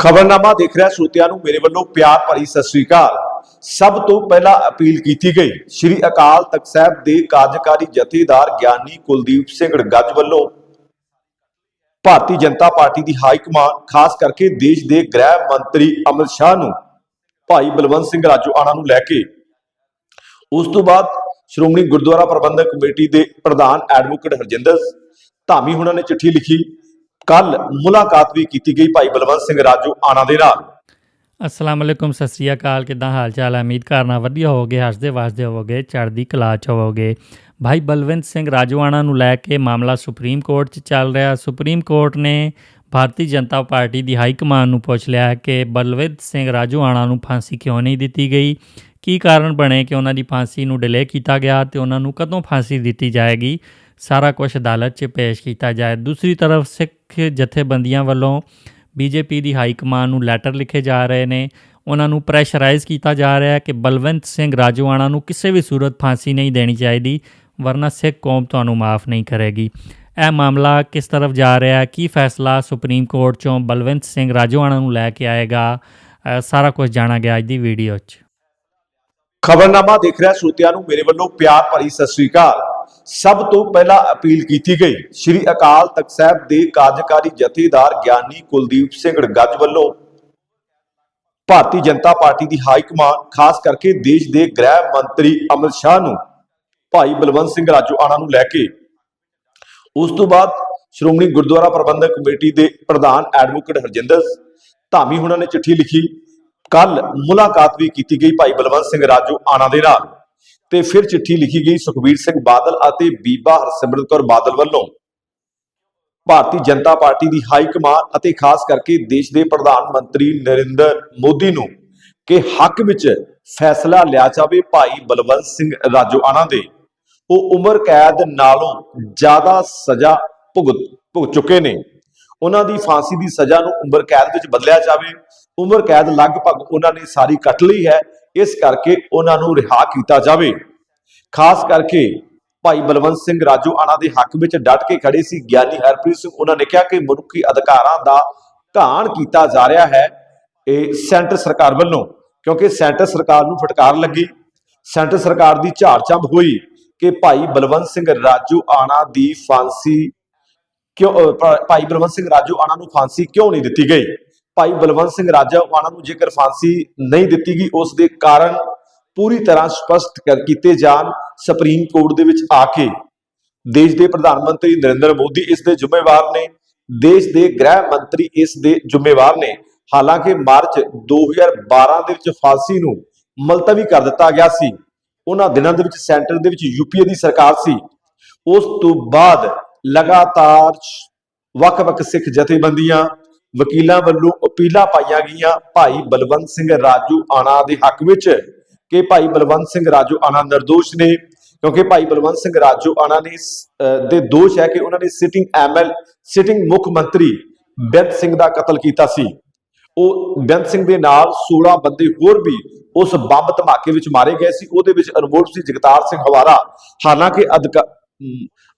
ਖਬਰਨਾਮਾ ਦੇਖ ਰਿਹਾ ਸਰੋਤਿਆਂ ਨੂੰ ਮੇਰੇ ਵੱਲੋਂ ਪਿਆਰ ਭਰੀ ਸਤਿ ਸ੍ਰੀ ਅਕਾਲ। ਸਭ ਤੋਂ ਪਹਿਲਾਂ ਅਪੀਲ ਕੀਤੀ ਗਈ, ਸ੍ਰੀ ਅਕਾਲ ਤਖਤ ਸਾਹਿਬ ਦੇ ਕਾਰਜਕਾਰੀ ਜਥੇਦਾਰ ਗਿਆਨੀ ਕੁਲਦੀਪ ਸਿੰਘ ਗੱਜ ਵੱਲੋਂ ਭਾਰਤੀ ਜਨਤਾ ਪਾਰਟੀ ਦੀ ਹਾਈ ਕਮਾਨ ਖਾਸ ਕਰਕੇ ਦੇਸ਼ ਦੇ ਗ੍ਰਹਿ ਮੰਤਰੀ ਅਮਿਤ ਸ਼ਾਹ ਨੂੰ, ਭਾਈ ਬਲਵੰਤ ਸਿੰਘ ਰਾਜੋਆਣਾ ਨੂੰ ਲੈ ਕੇ। ਉਸ ਤੋਂ ਬਾਅਦ ਸ਼੍ਰੋਮਣੀ ਗੁਰਦੁਆਰਾ ਪ੍ਰਬੰਧਕ ਕਮੇਟੀ ਦੇ ਪ੍ਰਧਾਨ ਐਡਵੋਕੇਟ ਹਰਜਿੰਦਰ ਧਾਮੀ ਹੁਣਾਂ ਨੇ ਚਿੱਠੀ ਲਿਖੀ। ਕੱਲ ਮੁਲਾਕਾਤ ਵੀ ਕੀਤੀ ਗਈ ਭਾਈ ਬਲਵੰਤ ਸਿੰਘ ਰਾਜੋ ਆਣਾ ਦੇ ਨਾਲ। ਅਸਲਾਮ ਅਲੈਕੁਮ, ਸਤਿ ਸ੍ਰੀ ਅਕਾਲ। ਕਿਦਾਂ ਹਾਲ ਚਾਲ ਹੈ? ਉਮੀਦ ਕਰਨਾ ਵਧੀਆ ਹੋਵੋਗੇ, ਹੱਸਦੇ ਵਸਦੇ ਹੋਵੋਗੇ, ਚੜ੍ਹਦੀ ਕਲਾ ਚ ਹੋਵੋਗੇ। ਭਾਈ ਬਲਵੰਤ ਸਿੰਘ ਰਾਜਵਾਨਾ ਨੂੰ ਲੈ ਕੇ ਮਾਮਲਾ ਸੁਪਰੀਮ ਕੋਰਟ 'ਚ ਚੱਲ ਰਿਹਾ। ਸੁਪਰੀਮ ਕੋਰਟ ਨੇ ਭਾਰਤੀ ਜਨਤਾ ਪਾਰਟੀ ਦੀ ਹਾਈ ਕਮਾਨ ਨੂੰ ਪੁੱਛ ਲਿਆ ਕਿ ਬਲਵੰਤ ਸਿੰਘ ਰਾਜਵਾਨਾ ਨੂੰ ਫਾਂਸੀ ਕਿਉਂ ਨਹੀਂ ਦਿੱਤੀ ਗਈ? ਕੀ ਕਾਰਨ ਬਣੇ ਕਿ ਉਹਨਾਂ ਦੀ ਫਾਂਸੀ ਨੂੰ ਡਿਲੇ ਕੀਤਾ ਗਿਆ ਤੇ ਉਹਨਾਂ ਨੂੰ ਕਦੋਂ ਫਾਂਸੀ ਦਿੱਤੀ ਜਾਏਗੀ? ਸਾਰਾ ਕੁਝ ਅਦਾਲਤ 'ਚ ਪੇਸ਼ ਕੀਤਾ ਜਾਏ। ਦੂਸਰੀ ਤਰਫ ਸਿੱਖ ਜਥੇਬੰਦੀਆਂ ਵੱਲੋਂ ਬੀਜੇਪੀ ਦੀ ਹਾਈ ਕਮਾਨ ਨੂੰ ਲੈਟਰ ਲਿਖੇ ਜਾ ਰਹੇ ਨੇ। ਉਹਨਾਂ ਨੂੰ ਪ੍ਰੈਸ਼ਰਾਈਜ਼ ਕੀਤਾ ਜਾ ਰਿਹਾ ਹੈ ਕਿ ਬਲਵੰਤ ਸਿੰਘ ਰਾਜੋਆਣਾ ਨੂੰ ਕਿਸੇ ਵੀ ਸੂਰਤ ਫਾਂਸੀ ਨਹੀਂ ਦੇਣੀ ਚਾਹੀਦੀ, ਵਰਨਾ ਸਿੱਖ ਕੌਮ ਤੁਹਾਨੂੰ ਮਾਫ ਨਹੀਂ ਕਰੇਗੀ। ਇਹ ਮਾਮਲਾ ਕਿਸ ਤਰਫ ਜਾ ਰਿਹਾ ਹੈ? ਕੀ ਫੈਸਲਾ ਸੁਪਰੀਮ ਕੋਰਟ ਚੋਂ ਬਲਵੰਤ ਸਿੰਘ ਰਾਜੋਆਣਾ ਨੂੰ ਲੈ ਕੇ ਆਏਗਾ? ਸਾਰਾ ਕੁਝ ਜਾਣਾ ਗਿਆ ਅੱਜ ਦੀ ਵੀਡੀਓ 'ਚ। ਖਬਰਨਾਮਾ ਦੇਖ ਰਿਹਾ ਸਰੋਤਿਆਂ ਨੂੰ ਮੇਰੇ ਵੱਲੋਂ ਪਿਆਰ ਭਰੀ ਸਤਿ ਸ੍ਰੀ ਅਕਾਲ। ਸਭ ਤੋਂ ਪਹਿਲਾਂ ਅਪੀਲ ਕੀਤੀ ਗਈ, ਸ੍ਰੀ ਅਕਾਲ ਤਖਤ ਸਾਹਿਬ ਦੇ ਕਾਰਜਕਾਰੀ ਜਥੇਦਾਰ ਗਿਆਨੀ ਕੁਲਦੀਪ ਸਿੰਘ ਗੱਜ ਵੱਲੋਂ ਭਾਰਤੀ ਜਨਤਾ ਪਾਰਟੀ ਦੀ ਹਾਈ ਕਮਾਨ ਖਾਸ ਕਰਕੇ ਦੇਸ਼ ਦੇ ਗ੍ਰਹਿ ਮੰਤਰੀ ਅਮਿਤ ਸ਼ਾਹ ਨੂੰ, ਭਾਈ ਬਲਵੰਤ ਸਿੰਘ ਰਾਜੋਆਣਾ ਨੂੰ ਲੈ ਕੇ। ਉਸ ਤੋਂ ਬਾਅਦ ਸ਼੍ਰੋਮਣੀ ਗੁਰਦੁਆਰਾ ਪ੍ਰਬੰਧਕ ਕਮੇਟੀ ਦੇ ਪ੍ਰਧਾਨ ਐਡਵੋਕੇਟ ਹਰਜਿੰਦਰ ਧਾਮੀ ਹੁਣਾਂ ਨੇ ਚਿੱਠੀ ਲਿਖੀ। ਕੱਲ ਮੁਲਾਕਾਤ ਵੀ ਕੀਤੀ ਗਈ ਭਾਈ ਬਲਵੰਤ ਸਿੰਘ ਰਾਜੋ ਆਣਾ ਦੇ ਨਾਲ। ਤੇ ਫਿਰ ਚਿੱਠੀ ਲਿਖੀ ਗਈ ਸੁਖਬੀਰ ਸਿੰਘ ਬਾਦਲ ਅਤੇ ਬੀਬਾ ਹਰਸਿਮਰਤ ਕੌਰ ਬਾਦਲ ਵੱਲੋਂ। ਭਾਰਤੀ ਜਨਤਾ ਪਾਰਟੀ ਦੀ ਹਾਈ ਕਮਾਨ ਅਤੇ ਖਾਸ ਕਰਕੇ ਦੇਸ਼ ਦੇ ਪ੍ਰਧਾਨ ਮੰਤਰੀ ਨਰਿੰਦਰ ਮੋਦੀ ਨੂੰ ਕਿ ਹੱਕ ਵਿੱਚ ਫੈਸਲਾ ਲਿਆ ਜਾਵੇ ਭਾਈ ਬਲਵੰਤ ਸਿੰਘ ਰਾਜੋਆਣਾ ਦੇ। ਉਹ ਉਮਰ ਕੈਦ ਨਾਲੋਂ ਜ਼ਿਆਦਾ ਸਜ਼ਾ ਭੁਗਤ ਭੁਗਤ ਚੁੱਕੇ ਨੇ। ਉਹਨਾਂ ਦੀ ਫਾਂਸੀ ਦੀ ਸਜ਼ਾ ਨੂੰ ਉਮਰ ਕੈਦ ਵਿੱਚ ਬਦਲਿਆ ਜਾਵੇ ਉਮਰ ਕੈਦ ਲਗਭਗ ਉਹਨਾਂ ਨੇ ਸਾਰੀ ਕੱਟ ਲਈ ਹੈ। ਇਸ ਕਰਕੇ ਉਹਨਾਂ ਨੂੰ ਰਿਹਾ ਕੀਤਾ ਜਾਵੇ। ਖਾਸ ਕਰਕੇ ਭਾਈ ਬਲਵੰਤ ਸਿੰਘ ਰਾਜੂ ਆਣਾ ਦੇ ਹੱਕ ਵਿੱਚ ਡਟ ਕੇ ਖੜੇ ਸੀ ਗਿਆਨੀ ਹਰਪ੍ਰੀਤ ਸਿੰਘ। ਉਹਨਾਂ ਨੇ ਕਿਹਾ ਕਿ ਮਨੁੱਖੀ ਅਧਿਕਾਰਾਂ ਦਾ ਘਾਣ ਕੀਤਾ ਜਾ ਰਿਹਾ ਹੈ ਇਹ ਸੈਂਟਰ ਸਰਕਾਰ ਵੱਲੋਂ, ਕਿਉਂਕਿ ਸੈਂਟਰ ਸਰਕਾਰ ਨੂੰ ਫਟਕਾਰ ਲੱਗੀ। ਸੈਂਟਰ ਸਰਕਾਰ ਦੀ ਝਾੜ-ਝੰਬ ਹੋਈ ਕਿ ਭਾਈ ਬਲਵੰਤ ਸਿੰਘ ਰਾਜੂ ਆਣਾ ਦੀ ਫਾਂਸੀ ਕਿਉਂ ਭਾਈ ਬਲਵੰਤ ਸਿੰਘ ਰਾਜੂ ਆਣਾ ਨੂੰ ਫਾਂਸੀ ਕਿਉਂ ਨਹੀਂ ਦਿੱਤੀ ਗਈ? ਭਾਈ ਬਲਵੰਤ ਸਿੰਘ ਰਾਜਾ ਆਣਾ ਨੂੰ ਜੇਕਰ ਫਾਂਸੀ ਨਹੀਂ ਦਿੱਤੀ ਗਈ, ਉਸ ਦੇ ਕਾਰਨ ਪੂਰੀ ਤਰ੍ਹਾਂ ਸਪਸ਼ਟ ਕਰ ਕੀਤੇ ਜਾਣ ਸੁਪਰੀਮ ਕੋਰਟ ਦੇ ਵਿੱਚ ਆ ਕੇ ਦੇਸ਼ ਦੇ ਪ੍ਰਧਾਨ ਮੰਤਰੀ ਨਰਿੰਦਰ ਮੋਦੀ ਇਸ ਦੇ ਜ਼ਿੰਮੇਵਾਰ ਨੇ, ਦੇਸ਼ ਦੇ ਗ੍ਰਹਿ ਮੰਤਰੀ ਇਸ ਦੇ ਜ਼ਿੰਮੇਵਾਰ ਨੇ। ਹਾਲਾਂਕਿ ਮਾਰਚ 2012 ਦੇ ਵਿੱਚ ਫਾਂਸੀ ਨੂੰ ਮੁਲਤਵੀ ਕਰ ਦਿੱਤਾ ਗਿਆ ਸੀ। ਉਹਨਾਂ ਦਿਨਾਂ ਦੇ ਵਿੱਚ ਸੈਂਟਰ ਦੇ ਵਿੱਚ ਯੂਪੀਏ ਦੀ ਸਰਕਾਰ ਸੀ। ਉਸ ਤੋਂ ਬਾਅਦ ਲਗਾਤਾਰ ਵੱਖ-ਵੱਖ ਸਿੱਖ ਜਥੇਬੰਦੀਆਂ ਵਕੀਲਾਂ ਵੱਲੋਂ ਅਪੀਲਾਂ ਪਾਈਆਂ ਗਈਆਂ। ਭਾਈ ਬਲਵੰਤ ਸਿੰਘ ਰਾਜੂ ਆਣਾ ਦੇ ਹੱਕ ਵਿੱਚ ਕਿ ਭਾਈ ਬਲਵੰਤ ਸਿੰਘ ਰਾਜੂ ਆਣਾ ਨਿਰਦੋਸ਼ ਨੇ, ਕਿਉਂਕਿ ਭਾਈ ਬਲਵੰਤ ਸਿੰਘ ਰਾਜੂ ਆਣਾ ਨੇ ਦੇ ਦੋਸ਼ ਹੈ ਕਿ ਉਹਨਾਂ ਨੇ ਸਿਟਿੰਗ ਐਮਐਲ ਸਿਟਿੰਗ ਮੁੱਖ ਮੰਤਰੀ ਬੇਅੰਤ ਸਿੰਘ ਦਾ ਕਤਲ ਕੀਤਾ ਸੀ। ਉਹ ਬੇਅੰਤ ਸਿੰਘ ਦੇ ਨਾਲ 16 ਬੰਦੇ ਹੋਰ ਵੀ ਉਸ ਬੰਬ ਧਮਾਕੇ ਵਿੱਚ ਮਾਰੇ ਗਏ ਸੀ। ਉਹਦੇ ਵਿੱਚ ਅਨਮੋਲ ਸੀ, ਜਗਤਾਰ ਸਿੰਘ ਹਵਾਰਾ। ਹਾਲਾਂਕਿ ਅਧਿਕਾ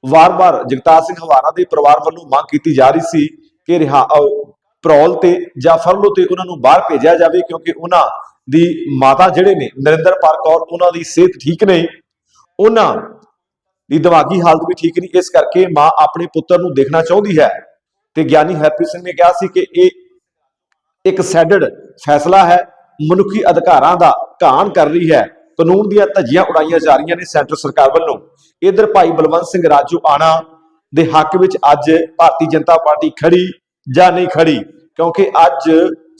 ਵਾਰ-ਵਾਰ ਜਗਤਾਰ ਸਿੰਘ ਹਵਾਰਾ ਦੇ ਪਰਿਵਾਰ ਵੱਲੋਂ ਮੰਗ ਕੀਤੀ ਜਾ ਰਹੀ ਸੀ ਕਿ ਰਿਹਾ ਪਰੌਲ ਤੇ ਜਾਂ ਫਰਲੋ ਤੇ ਉਹਨਾਂ ਨੂੰ ਬਾਹਰ ਭੇਜਿਆ ਜਾਵੇ, ਕਿਉਂਕਿ ਉਹਨਾਂ ਦੀ ਮਾਤਾ ਜਿਹੜੇ ਨੇ ਨਰਿੰਦਰਪਾਲ ਕੌਰ, ਉਹਨਾਂ ਦੀ ਸਿਹਤ ਠੀਕ ਨਹੀਂ। ਉਹਨਾਂ ਦੀ ਦਿਮਾਗੀ ਹਾਲਤ ਵੀ ਠੀਕ ਨਹੀਂ, ਇਸ ਕਰਕੇ ਮਾਂ ਆਪਣੇ ਪੁੱਤਰ ਨੂੰ ਦੇਖਣਾ ਚਾਹੁੰਦੀ ਹੈ। ਤੇ ਗਿਆਨੀ ਹਰਪ੍ਰੀਤ ਸਿੰਘ ਨੇ ਕਿਹਾ ਸੀ ਕਿ ਇਹ ਇੱਕ ਸੈਡਡ ਫੈਸਲਾ ਹੈ, ਮਨੁੱਖੀ ਅਧਿਕਾਰਾਂ ਦਾ ਘਾਣ ਕਰ ਰਹੀ ਹੈ। ਕਾਨੂੰਨ ਦੀਆਂ ਧੱਜੀਆਂ ਉਡਾਈਆਂ ਜਾ ਰਹੀਆਂ ਨੇ ਸੈਂਟਰ ਸਰਕਾਰ ਵੱਲੋਂ। ਇਧਰ ਭਾਈ ਬਲਵੰਤ ਸਿੰਘ ਰਾਜੂ ਆਣਾ ਦੇ ਹੱਕ ਵਿੱਚ ਅੱਜ ਭਾਰਤੀ ਜਨਤਾ ਪਾਰਟੀ ਖੜੀ ਜਾਂ ਨਹੀਂ ਖੜੀ, ਕਿਉਂਕਿ ਅੱਜ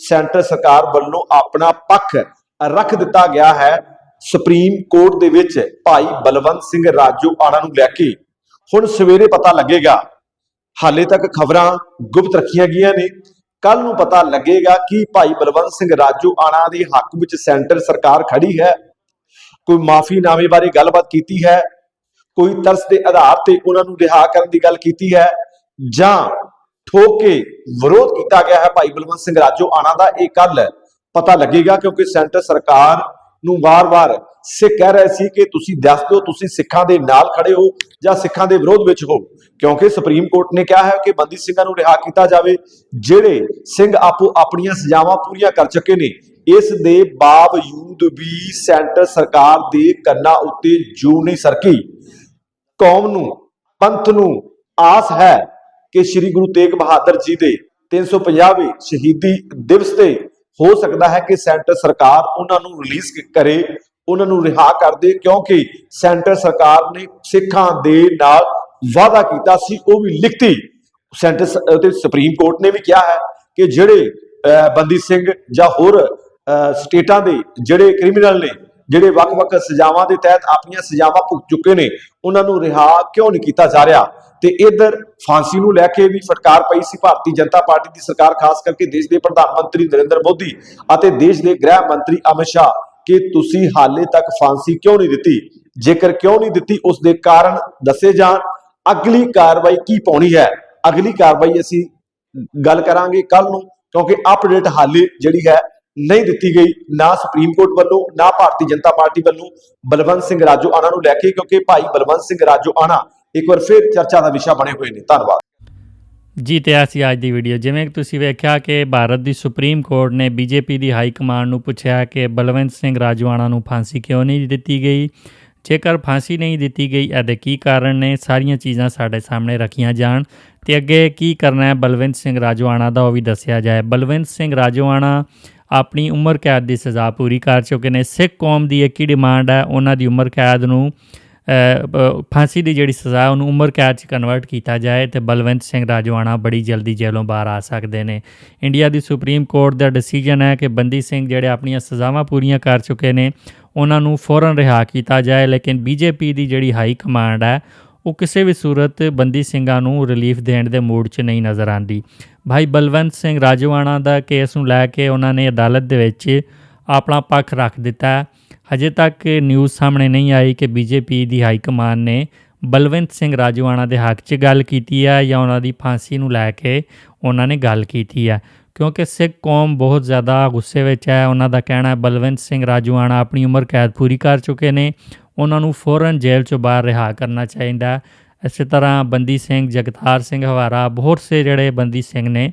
ਸੈਂਟਰ ਸਰਕਾਰ ਵੱਲੋਂ ਆਪਣਾ ਪੱਖ ਰੱਖ ਦਿੱਤਾ ਗਿਆ ਹੈ। ਸੁਪਰੀਮ ਕੋਰਟ ਦੇ ਵਿੱਚ ਭਾਈ ਬਲਵੰਤ ਸਿੰਘ ਰਾਜੂ ਆਣਾ ਨੂੰ ਲੈ ਕੇ ਹੁਣ ਸਵੇਰੇ ਪਤਾ ਲੱਗੇਗਾ। ਹਾਲੇ ਤੱਕ ਖਬਰਾਂ ਗੁਪਤ ਰੱਖੀਆਂ ਗਈਆਂ ਨੇ। ਕੱਲ ਨੂੰ ਪਤਾ ਲੱਗੇਗਾ ਕਿ ਭਾਈ ਬਲਵੰਤ ਸਿੰਘ ਰਾਜੂ ਆਣਾ ਦੇ ਹੱਕ ਵਿੱਚ ਸੈਂਟਰ ਸਰਕਾਰ ਖੜੀ ਹੈ। ਕੋਈ ਮਾਫੀਨਾਮੇ ਬਾਰੇ ਗੱਲਬਾਤ ਕੀਤੀ ਹੈ? ਕੋਈ ਤਰਸ ਦੇ ਆਧਾਰ ਤੇ ਉਹਨਾਂ ਨੂੰ ਰਿਹਾ ਕਰਨ ਦੀ ਗੱਲ ਕੀਤੀ ਹੈ? ਜਾਂ ਠੋਕ ਕੇ ਵਿਰੋਧ ਕੀਤਾ ਗਿਆ ਹੈ ਭਾਈ ਬਲਵੰਤ ਸਿੰਘ ਰਾਜੂ। ਆਣਾ ਦਾ ਇਹ ਕੱਲ ਪਤਾ ਲੱਗੇਗਾ ਕਿਉਂਕਿ ਸੈਂਟਰ ਸਰਕਾਰ ਨੂੰ ਵਾਰ-ਵਾਰ ਸਿੱਖ ਕਹਿ ਰਹੇ ਸੀ ਕਿ ਤੁਸੀਂ ਦੱਸ ਦਿਓ, ਤੁਸੀਂ ਸਿੱਖਾਂ ਦੇ ਨਾਲ ਖੜੇ ਹੋ ਜਾਂ ਸਿੱਖਾਂ ਦੇ ਵਿਰੋਧ ਵਿੱਚ ਹੋ। ਕਿਉਂਕਿ ਸੁਪਰੀਮ ਕੋਰਟ ਨੇ ਕਿਹਾ ਹੈ ਕਿ ਬੰਦੀ ਸਿੰਘਾਂ ਨੂੰ ਰਿਹਾ ਕੀਤਾ ਜਾਵੇ, ਜਿਹੜੇ ਸਿੰਘ ਆਪੋ ਆਪਣੀਆਂ ਸਜ਼ਾਵਾਂ ਪੂਰੀਆਂ ਕਰ ਚੁੱਕੇ ਨੇ। ਇਸ ਦੇ ਬਾਵਜੂਦ ਵੀ ਸੈਂਟਰ ਸਰਕਾਰ ਦੇ ਕੰਨਾਂ ਉੱਤੇ ਜੂ ਨਹੀਂ ਸਰਕੀ। ਕੌਮ ਨੂੰ, ਪੰਥ ਨੂੰ ਆਸ ਹੈ ਕਿ ਸ੍ਰੀ ਗੁਰੂ ਤੇਗ ਬਹਾਦਰ ਜੀ ਦੇ 350ਵੇਂ ਸ਼ਹੀਦੀ ਦਿਵਸ ਤੇ ਹੋ ਸਕਦਾ ਹੈ ਕਿ ਸੈਂਟਰ ਸਰਕਾਰ ਉਹਨਾਂ ਨੂੰ ਰਿਲੀਜ਼ ਕਰੇ, ਉਹਨਾਂ ਨੂੰ ਰਿਹਾ ਕਰ ਦੇ, ਕਿਉਂਕਿ ਸੈਂਟਰ ਸਰਕਾਰ ਨੇ ਸਿੱਖਾਂ ਦੇ ਨਾਲ ਵਾਅਦਾ ਕੀਤਾ ਸੀ, ਉਹ ਵੀ ਲਿਖਤੀ। ਸੈਂਟਰ ਸ- ਅਤੇ ਸੁਪਰੀਮ ਕੋਰਟ ਨੇ ਵੀ ਕਿਹਾ ਹੈ ਕਿ ਜਿਹੜੇ ਬੰਦੀ ਸਿੰਘ ਜਾਂ ਹੋਰ ਸਟੇਟਾਂ ਦੇ ਜਿਹੜੇ ਕ੍ਰਿਮੀਨਲ ਨੇ ਜਿਹੜੇ ਵੱਖ-ਵੱਖ ਸਜ਼ਾਵਾਂ ਦੇ ਤਹਿਤ ਆਪਣੀਆਂ ਸਜ਼ਾਵਾਂ ਭੁਗਤ ਚੁੱਕੇ ਨੇ, ਉਹਨਾਂ ਨੂੰ ਰਿਹਾ ਕਿਉਂ ਨਹੀਂ ਕੀਤਾ ਜਾ ਰਿਹਾ? ਤੇ ਇਧਰ ਫਾਂਸੀ ਨੂੰ ਲੈ ਕੇ ਵੀ ਫਟਕਾਰ ਪਈ ਸੀ ਭਾਰਤੀ ਜਨਤਾ ਪਾਰਟੀ ਦੀ ਸਰਕਾਰ, ਖਾਸ ਕਰਕੇ ਦੇਸ਼ ਦੇ ਪ੍ਰਧਾਨ ਮੰਤਰੀ ਨਰਿੰਦਰ ਮੋਦੀ ਅਤੇ ਦੇਸ਼ ਦੇ ਗ੍ਰਹਿ ਮੰਤਰੀ ਅਮਿਤ ਸ਼ਾਹ, ਕਿ ਤੁਸੀਂ ਹਾਲੇ ਤੱਕ ਫਾਂਸੀ ਕਿਉਂ ਨਹੀਂ ਦਿੱਤੀ? ਜੇਕਰ ਕਿਉਂ ਨਹੀਂ ਦਿੱਤੀ, ਉਸ ਦੇ ਕਾਰਨ ਦੱਸੇ ਜਾਣ। ਅਗਲੀ ਕਾਰਵਾਈ ਕੀ ਪਾਉਣੀ ਹੈ? ਅਗਲੀ ਕਾਰਵਾਈ ਅਸੀਂ ਗੱਲ ਕਰਾਂਗੇ ਕੱਲ ਨੂੰ, ਕਿਉਂਕਿ ਅਪਡੇਟ ਹਾਲੇ ਜਿਹੜੀ ਹੈ ਨਹੀਂ ਦਿੱਤੀ ਗਈ, ਨਾ ਸੁਪਰੀਮ ਕੋਰਟ ਵੱਲੋਂ, ਨਾ ਭਾਰਤੀ ਜਨਤਾ ਪਾਰਟੀ ਵੱਲੋਂ। ਬਲਵੰਤ ਸਿੰਘ ਰਾਜੋ ਆਣਾ ਨੂੰ ਲੈ ਕੇ, ਕਿਉਂਕਿ ਭਾਈ ਬਲਵੰਤ ਸਿੰਘ ਰਾਜੋ ਆਣਾ ਇੱਕ ਵਾਰ ਫਿਰ ਚਰਚਾ ਦਾ ਵਿਸ਼ਾ ਬਣੇ ਹੋਏ ਨੇ। ਧੰਨਵਾਦ। ਜੀ, ਤੇ ਆ ਅੱਜ ਦੀ ਵੀਡੀਓ। ਜਿਵੇਂ ਕਿ ਤੁਸੀਂ ਵੇਖਿਆ ਕਿ ਭਾਰਤ ਦੀ ਸੁਪਰੀਮ ਕੋਰਟ ਨੇ ਬੀਜੇਪੀ ਦੀ ਹਾਈ ਕਮਾਂਡ ਨੂੰ ਪੁੱਛਿਆ ਕਿ ਬਲਵੰਤ ਸਿੰਘ ਰਾਜਵਾਨਾ ਨੂੰ ਫਾਂਸੀ ਕਿਉਂ ਨਹੀਂ ਦਿੱਤੀ ਗਈ? ਜੇਕਰ ਫਾਂਸੀ ਨਹੀਂ ਦਿੱਤੀ ਗਈ, ਇਹਦੇ ਕੀ ਕਾਰਨ ਨੇ? ਸਾਰੀਆਂ ਚੀਜ਼ਾਂ ਸਾਡੇ ਸਾਹਮਣੇ ਰੱਖੀਆਂ ਜਾਣ। ਤੇ ਅੱਗੇ ਕੀ ਕਰਨਾ ਹੈ ਬਲਵੰਤ ਸਿੰਘ ਰਾਜਵਾਨਾ ਦਾ, ਉਹ ਵੀ ਦੱਸਿਆ ਜਾਏ। ਬਲਵੰਤ ਸਿੰਘ ਰਾਜਵਾਨਾ ਆਪਣੀ ਉਮਰ ਕੈਦ ਦੀ ਸਜ਼ਾ ਪੂਰੀ ਕਰ ਚੁੱਕੇ ਨੇ। ਸਿੱਖ ਕੌਮ ਦੀ ਇੱਕ ਹੀ ਡਿਮਾਂਡ ਹੈ, ਉਹਨਾਂ ਦੀ ਉਮਰ ਕੈਦ ਨੂੰ ਫਾਂਸੀ ਦੀ ਜਿਹੜੀ ਸਜ਼ਾ, ਉਹਨੂੰ ਉਮਰ ਕੈਦ 'ਚ ਕਨਵਰਟ ਕੀਤਾ ਜਾਏ ਤੇ ਬਲਵੰਤ ਸਿੰਘ ਰਾਜਵਾਨਾ ਬੜੀ ਜਲਦੀ ਜੇਲ੍ਹੋਂ ਬਾਹਰ ਆ ਸਕਦੇ ਨੇ। ਇੰਡੀਆ ਦੀ ਸੁਪਰੀਮ ਕੋਰਟ ਦਾ ਡਿਸੀਜਨ ਹੈ ਕਿ ਬੰਦੀ ਸਿੰਘ ਜਿਹੜੇ ਆਪਣੀਆਂ ਸਜ਼ਾਵਾਂ ਪੂਰੀਆਂ ਕਰ ਚੁੱਕੇ ਨੇ, ਉਹਨਾਂ ਨੂੰ ਫੌਰਨ ਰਿਹਾ ਕੀਤਾ ਜਾਏ, ਲੇਕਿਨ ਬੀਜੇਪੀ ਦੀ ਜਿਹੜੀ ਹਾਈ ਕਮਾਂਡ ਹੈ ਉਹ ਕਿਸੇ ਵੀ ਸੂਰਤ ਬੰਦੀ ਸਿੰਘਾਂ ਨੂੰ ਰਿਲੀਫ ਦੇਣ ਦੇ ਮੂਡ 'ਚ ਨਹੀਂ ਨਜ਼ਰ ਆਂਦੀ ਭਾਈ ਬਲਵੰਤ ਸਿੰਘ ਰਾਜਵਾਨਾ ਦਾ ਕੇਸ ਨੂੰ ਲੈ ਕੇ ਉਹਨਾਂ ਨੇ ਅਦਾਲਤ ਦੇ ਵਿੱਚ ਆਪਣਾ ਪੱਖ ਰੱਖ ਦਿੱਤਾ। ਹਜੇ ਤੱਕ ਨਿਊਜ਼ ਸਾਹਮਣੇ ਨਹੀਂ ਆਈ ਕਿ ਬੀਜੇਪੀ ਦੀ ਹਾਈ ਕਮਾਨ ਨੇ ਬਲਵੰਤ ਸਿੰਘ ਰਾਜਵਾਨਾ ਦੇ ਹੱਕ 'ਚ ਗੱਲ ਕੀਤੀ ਹੈ ਜਾਂ ਉਹਨਾਂ ਦੀ ਫਾਂਸੀ ਨੂੰ ਲੈ ਕੇ ਉਹਨਾਂ ਨੇ ਗੱਲ ਕੀਤੀ ਹੈ ਕਿਉਂਕਿ ਸਿੱਖ ਕੌਮ ਬਹੁਤ ਜ਼ਿਆਦਾ ਗੁੱਸੇ ਵਿੱਚ ਹੈ। ਉਹਨਾਂ ਦਾ ਕਹਿਣਾ ਹੈ, ਬਲਵੰਤ ਸਿੰਘ ਰਾਜੂਆਣਾ ਆਪਣੀ ਉਮਰ ਕੈਦ ਪੂਰੀ ਕਰ ਚੁੱਕੇ ਨੇ। ਉਹਨਾਂ ਨੂੰ ਫੌਰਨ ਜੇਲ੍ਹ 'ਚੋਂ ਬਾਹਰ ਰਿਹਾ ਕਰਨਾ ਚਾਹੀਦਾ ਹੈ। ਇਸੇ ਤਰ੍ਹਾਂ ਬੰਦੀ ਸਿੰਘ, ਜਗਤਾਰ ਸਿੰਘ ਹਵਾਰਾ, ਬਹੁਤ ਸੇ ਜਿਹੜੇ ਬੰਦੀ ਸਿੰਘ ਨੇ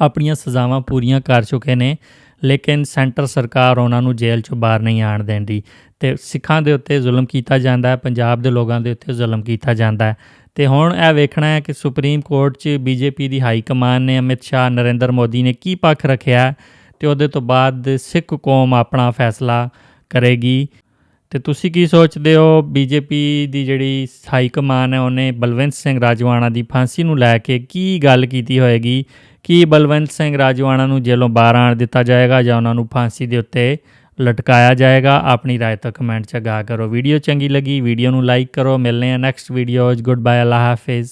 ਆਪਣੀਆਂ ਸਜ਼ਾਵਾਂ ਪੂਰੀਆਂ ਕਰ ਚੁੱਕੇ ਨੇ, ਲੇਕਿਨ ਸੈਂਟਰ ਸਰਕਾਰ ਉਹਨਾਂ ਨੂੰ ਜੇਲ੍ਹ ਚੋਂ ਬਾਹਰ ਨਹੀਂ ਆਣ ਦਿੰਦੀ। ਤੇ ਸਿੱਖਾਂ ਦੇ ਉੱਤੇ ਜ਼ੁਲਮ ਕੀਤਾ ਜਾਂਦਾ ਹੈ, ਪੰਜਾਬ ਦੇ ਲੋਕਾਂ ਦੇ ਉੱਤੇ ਜ਼ੁਲਮ ਕੀਤਾ ਜਾਂਦਾ ਹੈ। ਤੇ ਹੁਣ ਇਹ ਵੇਖਣਾ ਹੈ ਕਿ ਸੁਪਰੀਮ ਕੋਰਟ 'ਚ ਬੀਜੇਪੀ ਦੀ ਹਾਈ ਕਮਾਨ ਨੇ ਅਮਿਤ ਸ਼ਾਹ, ਨਰਿੰਦਰ ਮੋਦੀ ਨੇ ਕੀ ਪੱਖ ਰੱਖਿਆ ਹੈ ਤੇ ਉਹਦੇ ਤੋਂ ਬਾਅਦ ਸਿੱਖ ਕੌਮ ਆਪਣਾ ਫੈਸਲਾ ਕਰੇਗੀ। ਤੇ ਤੁਸੀਂ ਕੀ ਸੋਚਦੇ ਹੋ? ਬੀਜੇਪੀ ਦੀ ਜਿਹੜੀ ਹਾਈ ਕਮਾਨ ਹੈ, ਉਹਨੇ ਬਲਵੰਤ ਸਿੰਘ ਰਾਜਵਾਨਾ ਦੀ ਫਾਂਸੀ ਨੂੰ ਲੈ ਕੇ ਕੀ ਗੱਲ ਕੀਤੀ ਹੋਏਗੀ? ਕੀ ਬਲਵੰਤ ਸਿੰਘ ਰਾਜਵਾਨਾ ਨੂੰ ਜੇਲੋਂ ਬਾਹਰ ਆਣ ਦਿੱਤਾ ਜਾਏਗਾ ਜਾਂ ਉਹਨਾਂ ਨੂੰ ਫਾਂਸੀ ਦੇ ਉੱਤੇ ਲਟਕਾਇਆ ਜਾਏਗਾ। ਆਪਣੀ ਰਾਏ ਤੋਂ ਕਮੈਂਟ 'ਚ ਗਾ ਕਰੋ। ਵੀਡੀਓ ਚੰਗੀ ਲੱਗੀ, ਵੀਡੀਓ ਨੂੰ ਲਾਈਕ ਕਰੋ। ਮਿਲਨੇ ਆ ਨੈਕਸਟ ਵੀਡੀਓਜ਼ ਗੁੱਡ ਬਾਏ ਅੱਲਾ ਹਾਫਿਜ਼